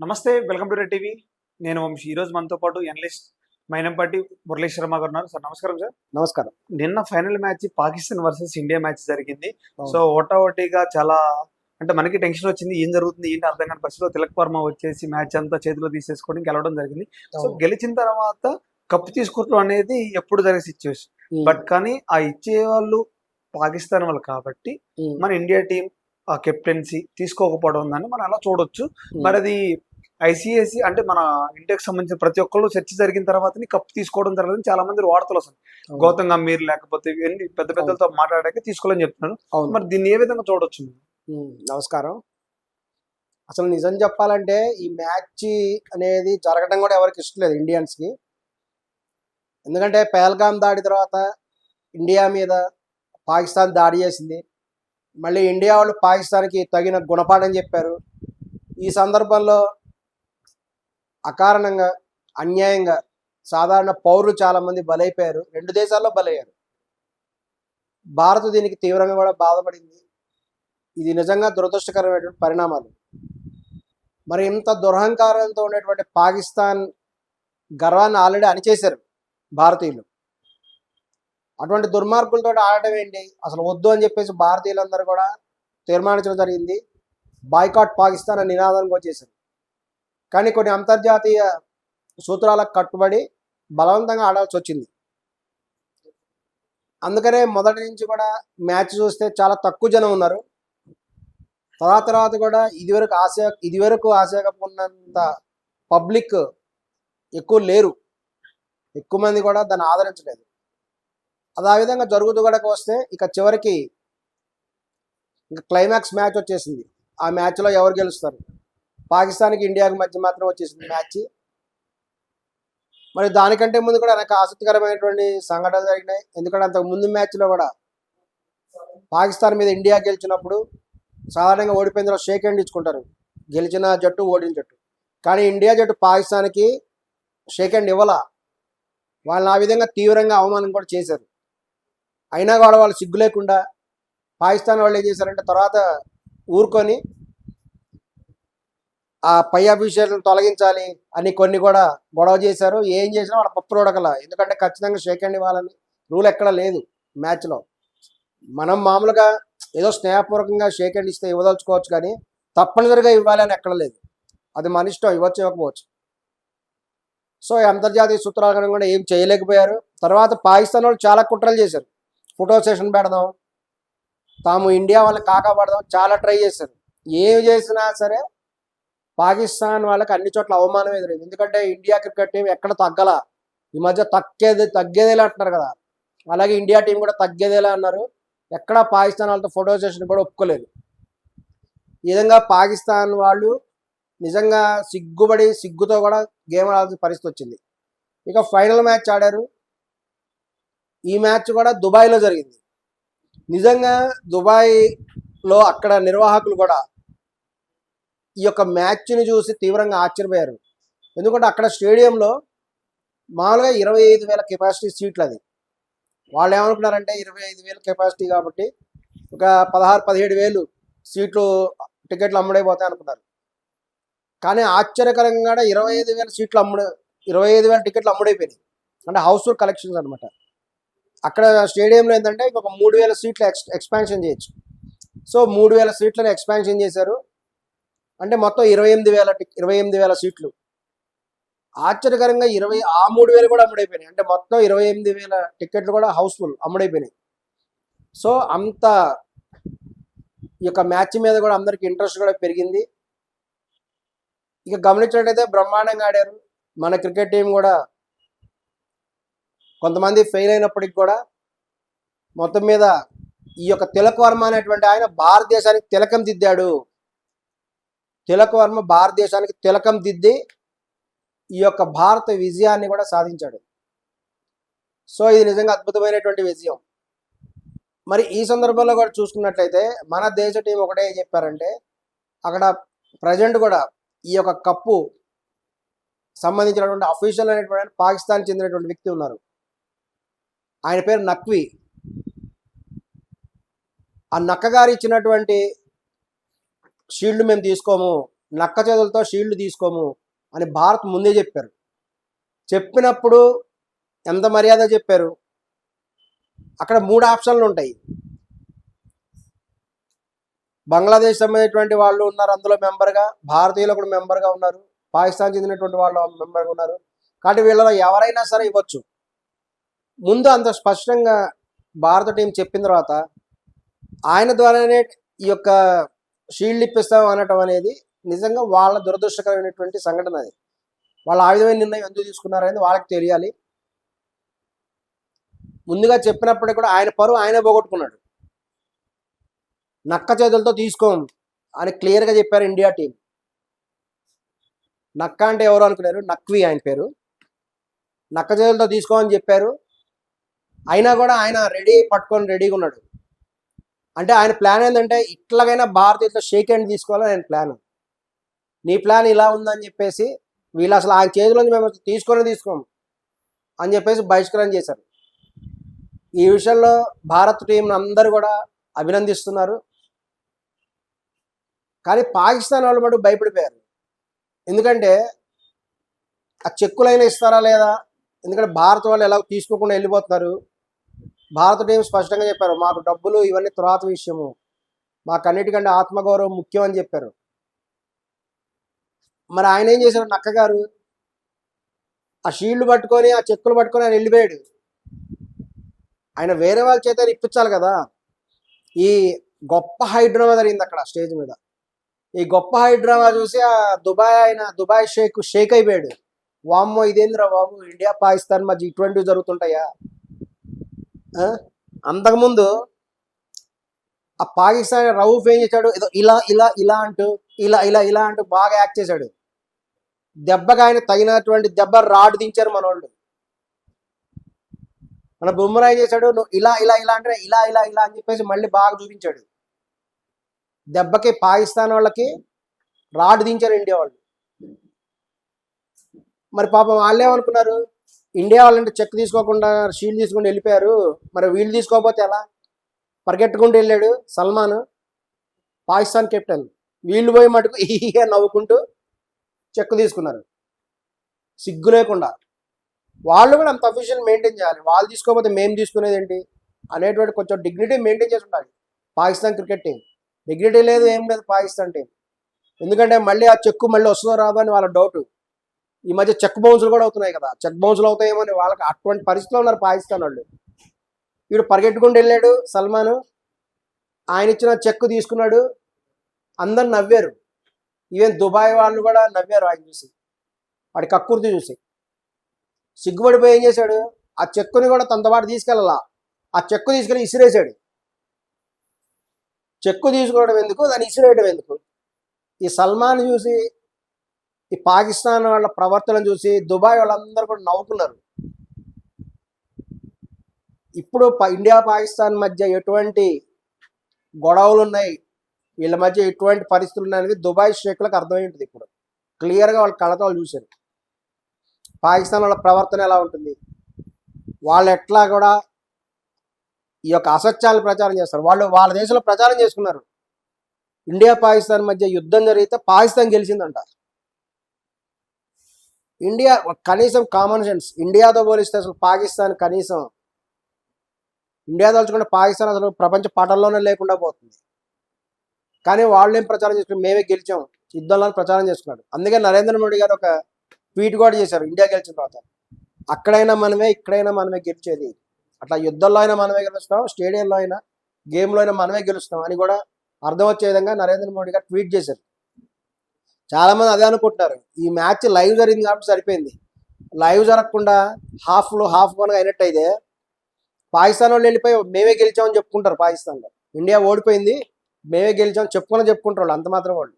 నమస్తే welcome to red TV. నేను వంశీ ఈరోజు మనతో పాటు ఎనలిస్ట్ మైనంపాటి మురళీ శర్మ గారు ఉన్నారు. సార్ నమస్కారం సార్. నమస్కారం. నిన్న final match Pakistan versus India match జరిగింది. సో ఓటాఓటీగా చాలా అంటే మనకి టెన్షన్ వచ్చింది ఏం జరుగుతుంది ఏంటి అర్థం కాని పరిస్థితిలో తిలక్ వర్మ వచ్చేసి మ్యాచ్ అంతా చేతిలో తీసేసుకొని గెలవడం జరిగింది. సో. గెలిచిన తర్వాత కప్పు తీసుకోవడం అనేది ఎప్పుడు జరిగే సిచ్యువేషన్ బట్ కానీ ఆ ఇచ్చే వాళ్ళు పాకిస్తాన్ వాళ్ళు కాబట్టి మన ఇండియా టీం ఆ కెప్టెన్సీ తీసుకోకపోవడం ఉందని మనం అలా చూడొచ్చు. మరి అది ఐసీఎస్సి అంటే మన ఇండియాకి సంబంధించిన ప్రతి ఒక్కళ్ళు చర్చ జరిగిన తర్వాత కప్ తీసుకోవడం జరగదని చాలా మంది వార్తలు వస్తుంది. గౌతమ్ గంభీర్ లేకపోతే ఎన్ని పెద్ద పెద్దలతో మాట్లాడాక తీసుకోవాలని చెప్తున్నాను. మరి దీన్ని ఏ విధంగా చూడొచ్చు నమస్కారం. అసలు నిజం చెప్పాలంటే ఈ మ్యాచ్ అనేది జరగడం కూడా ఎవరికి ఇష్టం లేదు ఇండియన్స్కి. ఎందుకంటే పహల్గామ్ దాడి తర్వాత ఇండియా మీద పాకిస్తాన్ దాడి చేసింది. మళ్ళీ ఇండియా వాళ్ళు పాకిస్తాన్కి తగిన గుణపాఠం చెప్పారు. ఈ సందర్భంలో అకారణంగా అన్యాయంగా సాధారణ పౌరులు చాలామంది బలైపోయారు. రెండు దేశాల్లో బలయ్యారు. భారత్ దీనికి తీవ్రంగా కూడా బాధపడింది. ఇది నిజంగా దురదృష్టకరమైనటువంటి పరిణామాలు. మరి ఇంత దురహంకారంతో ఉన్నటువంటి పాకిస్తాన్ గర్వాన్ని ఆల్రెడీ అణిచేశారు భారతీయులు. అటువంటి దుర్మార్గులతో ఆడటం ఏంటి? అసలు వద్దు అని చెప్పేసి భారతీయులందరూ కూడా తీర్మానించడం జరిగింది. బాయ్కాట్ పాకిస్తాన్ అనే నినాదానికి వచ్చేసారు కానీ కొన్ని అంతర్జాతీయ సూత్రాలకు కట్టుబడి బలవంతంగా ఆడాల్సి వచ్చింది. అందుకనే మొదటి నుంచి కూడా మ్యాచ్ చూస్తే చాలా తక్కువ జనం ఉన్నారు. తర్వాత తర్వాత కూడా ఇదివరకు ఆశ ఇదివరకు ఆశగా ఉన్నంత పబ్లిక్ ఎక్కువ లేరు. ఎక్కువ మంది కూడా దాన్ని ఆదరించలేదు. అది ఆ విధంగా జరుగుతూ కూడా వస్తే ఇక చివరికి ఇంకా క్లైమాక్స్ మ్యాచ్ వచ్చేసింది. ఆ మ్యాచ్లో ఎవరు గెలుస్తారు? పాకిస్తాన్కి ఇండియాకి మధ్య మాత్రం వచ్చేసింది మ్యాచ్. మరి దానికంటే ముందు కూడా నాకు ఆసక్తికరమైనటువంటి సంఘటనలు జరిగినాయి. ఎందుకంటే అంతకు ముందు మ్యాచ్లో కూడా పాకిస్తాన్ మీద ఇండియా గెలిచినప్పుడు సాధారణంగా ఓడిపోయిన తర్వాత షేక్ హ్యాండ్ ఇచ్చుకుంటారు. గెలిచిన జట్టు ఓడిన జట్టు. కానీ ఇండియా జట్టు పాకిస్తాన్కి షేక్ హ్యాండ్ ఇవ్వాల. వాళ్ళని ఆ విధంగా తీవ్రంగా అవమానం కూడా చేశారు. అయినా కూడా వాళ్ళు సిగ్గు లేకుండా పాకిస్తాన్ వాళ్ళు ఏం చేశారంటే తర్వాత ఊరుకొని ఆ పై అఫీషియల్ని తొలగించాలి అని కొన్ని కూడా గొడవ చేశారు. ఏం చేసినా వాళ్ళ పప్పు రోడకల. ఎందుకంటే ఖచ్చితంగా షేక్ హ్యాండ్ ఇవ్వాలని రూల్ ఎక్కడ లేదు మ్యాచ్లో మనం మామూలుగా ఏదో స్నేహపూర్వకంగా షేక్ హ్యాండ్ ఇస్తే ఇవ్వదలుచుకోవచ్చు కానీ తప్పనిసరిగా ఇవ్వాలి అని ఎక్కడ లేదు. అది మన ఇష్టం ఇవ్వచ్చు ఇవ్వకపోవచ్చు. సో అంతర్జాతీయ సూత్రాలు కూడా ఏం చేయలేకపోయారు. తర్వాత పాకిస్తాన్ వాళ్ళు చాలా కుట్రలు చేశారు. ఫోటో సెషన్ పెడదాం తాము ఇండియా వాళ్ళని కాకాపడదాం చాలా ట్రై చేశారు. ఏమి చేసినా సరే పాకిస్తాన్ వాళ్ళకి అన్ని చోట్ల అవమానం ఎదురైంది. ఎందుకంటే ఇండియా క్రికెట్ టీం ఎక్కడ తగ్గల? ఈ మధ్య తగ్గేది తగ్గేదేలా అంటున్నారు కదా. అలాగే ఇండియా టీం కూడా తగ్గేదేలా అన్నారు. ఎక్కడ పాకిస్తాన్ వాళ్ళతో ఫోటో సెషన్ కూడా ఒప్పుకోలేదు. ఈ విధంగా పాకిస్తాన్ వాళ్ళు నిజంగా సిగ్గుబడి సిగ్గుతో కూడా గేమ్ ఆడాల్సిన పరిస్థితి వచ్చింది. ఇక ఫైనల్ మ్యాచ్ ఆడారు. ఈ మ్యాచ్ కూడా దుబాయ్లో జరిగింది. నిజంగా దుబాయ్లో అక్కడ నిర్వాహకులు కూడా ఈ యొక్క మ్యాచ్ని చూసి తీవ్రంగా ఆశ్చర్యపోయారు. ఎందుకంటే అక్కడ స్టేడియంలో మామూలుగా ఇరవై ఐదు వేల కెపాసిటీ సీట్లు అది వాళ్ళు ఏమనుకున్నారంటే ఇరవై ఐదు వేల కెపాసిటీ కాబట్టి ఒక పదహారు పదిహేడు వేలు సీట్లు టికెట్లు అమ్ముడైపోతాయి అనుకున్నారు. కానీ ఆశ్చర్యకరంగా ఇరవై ఐదు వేల సీట్లు అమ్ముడు ఇరవై ఐదు వేల టికెట్లు అమ్ముడైపోయినాయి. అంటే హౌస్ఫుల్ కలెక్షన్స్ అనమాట అక్కడ స్టేడియంలో ఏంటంటే ఇంకొక మూడు వేల సీట్లు ఎక్స్ ఎక్స్పాన్షన్ చేయొచ్చు. సో మూడు వేల సీట్లను ఎక్స్పాన్షన్ చేశారు. అంటే మొత్తం ఇరవై ఎనిమిది వేల ఇరవై ఎనిమిది వేల సీట్లు. ఆశ్చర్యకరంగా ఇరవై ఆ మూడు వేలు కూడా అమ్ముడైపోయినాయి. అంటే మొత్తం ఇరవై ఎనిమిది వేల టికెట్లు కూడా హౌస్ఫుల్ అమ్ముడైపోయినాయి. సో అంత ఈ యొక్క మ్యాచ్ మీద కూడా అందరికి ఇంట్రెస్ట్ కూడా పెరిగింది. ఇక గమనించినట్టయితే బ్రహ్మాండంగా ఆడారు. మన క్రికెట్ టీం కూడా కొంతమంది ఫెయిల్ అయినప్పటికి కూడా మొత్తం మీద ఈ యొక్క తిలక్ వర్మ అనేటువంటి ఆయన భారతదేశానికి తిలకం దిద్దాడు. తిలకవర్మ భారతదేశానికి తిలకం దిద్ది ఈ యొక్క భారత విజయాన్ని కూడా సాధించాడు. సో ఇది నిజంగా అద్భుతమైనటువంటి విజయం. మరి ఈ సందర్భంలో కూడా చూసుకున్నట్లయితే మన దేశ టీం ఒకటే చెప్పారంటే అక్కడ ప్రజెంట్ కూడా ఈ యొక్క కప్పు సంబంధించినటువంటి అఫీషియల్ అనేటువంటి పాకిస్తాన్ చెందినటువంటి వ్యక్తి ఉన్నారు. ఆయన పేరు నక్వి. ఆ నక్కగారు ఇచ్చినటువంటి షీల్డ్ మేము తీసుకోము నక్క చేతులతో షీల్డ్ తీసుకోము అని భారత్ ముందే చెప్పారు. చెప్పినప్పుడు ఎంత మర్యాద చెప్పారు? అక్కడ మూడు ఆప్షన్లు ఉంటాయి. బంగ్లాదేశ్ సంబంధించినటువంటి వాళ్ళు ఉన్నారు అందులో మెంబర్గా భారతీయులు కూడా మెంబర్గా ఉన్నారు పాకిస్తాన్ చెందినటువంటి వాళ్ళు మెంబర్గా ఉన్నారు. కాబట్టి వీళ్ళలో ఎవరైనా సరే ఇవ్వచ్చు. ముందు అంత స్పష్టంగా భారత టీం చెప్పిన తర్వాత ఆయన ద్వారానే ఈ యొక్క షీల్డ్ ఇప్పిస్తాం అనటం అనేది నిజంగా వాళ్ళ దురదృష్టకరమైనటువంటి సంఘటన అది. వాళ్ళ ఆ విధమైన నిర్ణయం ఎందుకు తీసుకున్నారనేది వాళ్ళకి తెలియాలి. ముందుగా చెప్పినప్పటికీ కూడా ఆయన పరువు ఆయనే పోగొట్టుకున్నాడు. నక్క చేతులతో తీసుకోం అని క్లియర్గా చెప్పారు ఇండియా టీం. నక్క అంటే ఎవరు అనుకున్నారు? నక్వి ఆయన పేరు. నక్క చేతులతో తీసుకోమని చెప్పారు. అయినా కూడా ఆయన రెడీ పట్టుకొని రెడీగా ఉన్నాడు. అంటే ఆయన ప్లాన్ ఏంటంటే ఇట్లాగైనా భారతీయులతో షేక్ హ్యాండ్ తీసుకోవాలని ఆయన ప్లాన్. నీ ప్లాన్ ఇలా ఉందని చెప్పేసి వీళ్ళు అసలు ఆయన చేతిలో మేము తీసుకొని తీసుకోము అని చెప్పేసి బహిష్కరణ చేశారు. ఈ విషయంలో భారత్ టీం అందరూ కూడా అభినందిస్తున్నారు. కానీ పాకిస్తాన్ వాళ్ళు మటు భయపడిపోయారు. ఎందుకంటే ఆ చెక్కులైనా ఇస్తారా లేదా? ఎందుకంటే భారత్ వాళ్ళు ఎలా తీసుకోకుండా వెళ్ళిపోతున్నారు. భారత టీం స్పష్టంగా చెప్పారు మాకు డబ్బులు ఇవన్నీ తురాత విషయము. మాకు అన్నిటికంటే ఆత్మగౌరవం ముఖ్యం అని చెప్పారు. మరి ఆయన ఏం చేశారు? నక్కగారు ఆ షీల్డ్ పట్టుకొని ఆ చెక్కులు పట్టుకొని ఆయన వెళ్ళిపోయాడు. ఆయన వేరే వాళ్ళ చేత ఇప్పించాలి కదా. ఈ గొప్ప హైడ్రామా జరిగింది అక్కడ స్టేజ్ మీద. ఈ గొప్ప హైడ్రామా చూసి ఆ దుబాయ్ ఆయన దుబాయ్ షేక్ షేక్ అయిపోయాడు. వామ్మో ఇదేందిరా బాబు? ఇండియా పాకిస్తాన్ మధ్య ఇటువంటివి జరుగుతుంటాయా? అంతకుముందు ఆ పాకిస్తాన్ రౌఫ్ ఏం చేశాడు? ఏదో ఇలా ఇలా ఇలా అంటూ ఇలా ఇలా ఇలా అంటూ బాగా యాక్ట్ చేశాడు. దెబ్బకి ఆయన తగినటువంటి దెబ్బ రాడు దించారు మన వాళ్ళు మన బొమ్మరా ఏం చేశాడు నువ్వు ఇలా ఇలా ఇలా అంటే ఇలా ఇలా ఇలా అని చెప్పేసి మళ్ళీ బాగా చూపించాడు. దెబ్బకి పాకిస్తాన్ వాళ్ళకి రాడ్ దించారు ఇండియా వాళ్ళు. మరి పాపం వాళ్ళు ఏమనుకున్నారు ఇండియా వాళ్ళంటే చెక్ తీసుకోకుండా షీల్డ్ తీసుకుని వెళ్ళిపోయారు. మరి వీళ్ళు తీసుకోకపోతే ఎలా? పరిగెట్టుకుంటూ వెళ్ళాడు సల్మాన్ పాకిస్తాన్ కెప్టెన్. వీళ్ళు పోయి మటుకు ఈగా నవ్వుకుంటూ చెక్ తీసుకున్నారు. సిగ్గు లేకుండా. వాళ్ళు కూడా అంత అఫీషియల్ మెయింటైన్ చేయాలి. వాళ్ళు తీసుకోకపోతే మేము తీసుకునేది ఏంటి? అనేటువంటి కొంచెం డిగ్నిటీ మెయింటైన్ చేసి ఉండాలి. పాకిస్తాన్ క్రికెట్ టీం డిగ్నిటీ లేదు ఏం లేదు పాకిస్తాన్ టీం ఎందుకంటే మళ్ళీ ఆ చెక్కు మళ్ళీ వస్తుందో రాదో అని వాళ్ళ డౌట్ ఈ మధ్య చెక్ బౌన్స్లు కూడా అవుతున్నాయి కదా. చెక్ బౌన్స్లు అవుతాయేమో అని వాళ్ళకి అటువంటి పరిస్థితిలో ఉన్నారు పాకిస్తాన్ వాళ్ళు. వీడు పరిగెట్టుకుంటూ వెళ్ళాడు సల్మాన్. ఆయన ఇచ్చిన చెక్ తీసుకున్నాడు. అందరు నవ్వారు. ఈవెన్ దుబాయ్ వాళ్ళు కూడా నవ్వారు ఆయన చూసి. వాడి కక్కుర్తి చూసి. సిగ్గుపడిపోయి ఏం చేశాడు? ఆ చెక్కుని కూడా తనతో పాటు తీసుకెళ్ళాలా? ఆ చెక్కు తీసుకెళ్ళి ఇసిరేసాడు చెక్కు తీసుకోవడం ఎందుకు? దాన్ని ఇసిరేయడం ఎందుకు? ఈ సల్మాన్ చూసి ఈ పాకిస్తాన్ వాళ్ళ ప్రవర్తన చూసి దుబాయ్ వాళ్ళందరూ కూడా నవ్వుకున్నారు. ఇప్పుడు ప- ఇండియా పాకిస్తాన్ మధ్య ఎటువంటి గొడవలు ఉన్నాయి? వీళ్ళ మధ్య ఎటువంటి పరిస్థితులు ఉన్నాయనేది దుబాయ్ షేక్లకు అర్థమైంటుంది ఇప్పుడు. క్లియర్గా వాళ్ళ కళతో వాళ్ళు చూశారు. పాకిస్తాన్ వాళ్ళ ప్రవర్తన ఎలా ఉంటుంది? వాళ్ళు ఎట్లా కూడా ఈ యొక్క అసత్యాలు ప్రచారం చేస్తారు. వాళ్ళు వాళ్ళ దేశంలో ప్రచారం చేసుకున్నారు. ఇండియా పాకిస్తాన్ మధ్య యుద్ధం జరిగితే పాకిస్తాన్ గెలిచిందంట. ఇండియా కనీసం కామన్ సెన్స్ ఇండియాతో పోలిస్తే అసలు పాకిస్తాన్ కనీసం ఇండియా తలుచుకుంటే పాకిస్తాన్ అసలు ప్రపంచ పటంలోనే లేకుండా పోతుంది. కానీ వాళ్ళు ఏం ప్రచారం చేసుకుని మేమే గెలిచాం. యుద్ధంలో ప్రచారం చేసుకున్నాడు అందుకే నరేంద్ర మోడీ గారు ఒక ట్వీట్ కూడా చేశారు. ఇండియా గెలిచిన తర్వాత. అక్కడైనా మనమే ఇక్కడైనా మనమే గెలిచేది. అట్లా యుద్ధంలో అయినా మనమే గెలుస్తాం స్టేడియంలో అయినా గేమ్లో అయినా మనమే గెలుస్తాం అని కూడా అర్థం వచ్చే విధంగా నరేంద్ర మోడీ గారు ట్వీట్ చేశారు. చాలా మంది అదే అనుకుంటున్నారు. ఈ మ్యాచ్ లైవ్ జరిగింది కాబట్టి సరిపోయింది. లైవ్ జరగకుండా హాఫ్లో హాఫ్ వన్ అయినట్టయితే పాకిస్తాన్ వాళ్ళు వెళ్ళిపోయి మేమే గెలిచామని చెప్పుకుంటారు పాకిస్తాన్లో. ఇండియా ఓడిపోయింది మేమే గెలిచాం చెప్పుకొని చెప్పుకుంటారు వాళ్ళు. అంత మాత్రం వాళ్ళు.